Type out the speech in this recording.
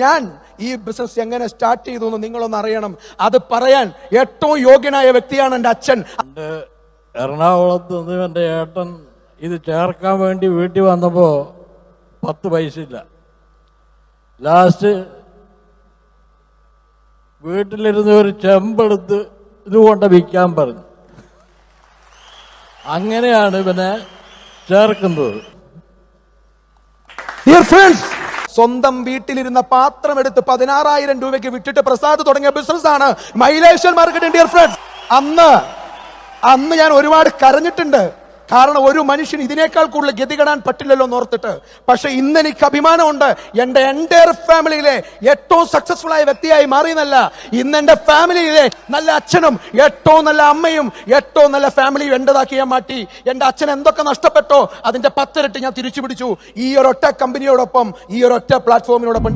ഞാൻ ഈ ബിസിനസ് എങ്ങനെ സ്റ്റാർട്ട് ചെയ്തു എന്ന് നിങ്ങളൊന്ന് അറിയണം. അത് പറയാൻ ഏറ്റവും യോഗ്യനായ വ്യക്തിയാണ് എന്റെ അച്ഛൻ. എറണാകുളത്ത് നിന്ന് എന്റെ ഏട്ടൻ ഇത് ചേർക്കാൻ വേണ്ടി വീട്ടിൽ വന്നപ്പോൾ പത്ത് പൈസ ഇല്ല. ലാസ്റ്റ് വീട്ടിലിരുന്ന് ഒരു ചെമ്പെടുത്ത് ഇത് കൊണ്ട് വിൽക്കാൻ പറഞ്ഞു. അങ്ങനെയാണ് ഇവനെ ചേർക്കുന്നത്. ഡിയർ ഫ്രണ്ട്സ് സ്വന്തം വീട്ടിലിരുന്ന പാത്രം എടുത്ത് പതിനാറായിരം രൂപയ്ക്ക് വിട്ടിട്ട് പ്രസാദ് തുടങ്ങിയ ബിസിനസ് ആണ് മൈലേഷ്യൻ മാർക്കറ്റിംഗ് ഡിയർ ഫ്രണ്ട്സ് അന്ന് അന്ന് ഞാൻ ഒരുപാട് കരഞ്ഞിട്ടുണ്ട്. കാരണം ഒരു മനുഷ്യൻ ഇതിനേക്കാൾ കൂടുതൽ ഗതികെടാൻ പറ്റില്ലല്ലോ എന്ന് ഓർത്തിട്ട്. പക്ഷെ ഇന്ന് എനിക്ക് അഭിമാനമുണ്ട്. എന്റെ എന്റെ ഫാമിലിയിലെ ഏറ്റവും സക്സസ്ഫുൾ ആയ വ്യക്തിയായി മാറിയെന്നല്ല. ഇന്ന് എന്റെ ഫാമിലിയിലെ നല്ല അച്ഛനും ഏറ്റവും നല്ല അമ്മയും ഏറ്റവും നല്ല ഫാമിലിയും എന്റെതാക്കി ഞാൻ മാറ്റി. എന്റെ അച്ഛൻ എന്തൊക്കെ നഷ്ടപ്പെട്ടോ അതിന്റെ പത്തിരട്ടി ഞാൻ തിരിച്ചു പിടിച്ചു ഈ ഒരൊറ്റ കമ്പനിയോടൊപ്പം ഈ ഒരൊറ്റ പ്ലാറ്റ്ഫോമിനോടൊപ്പം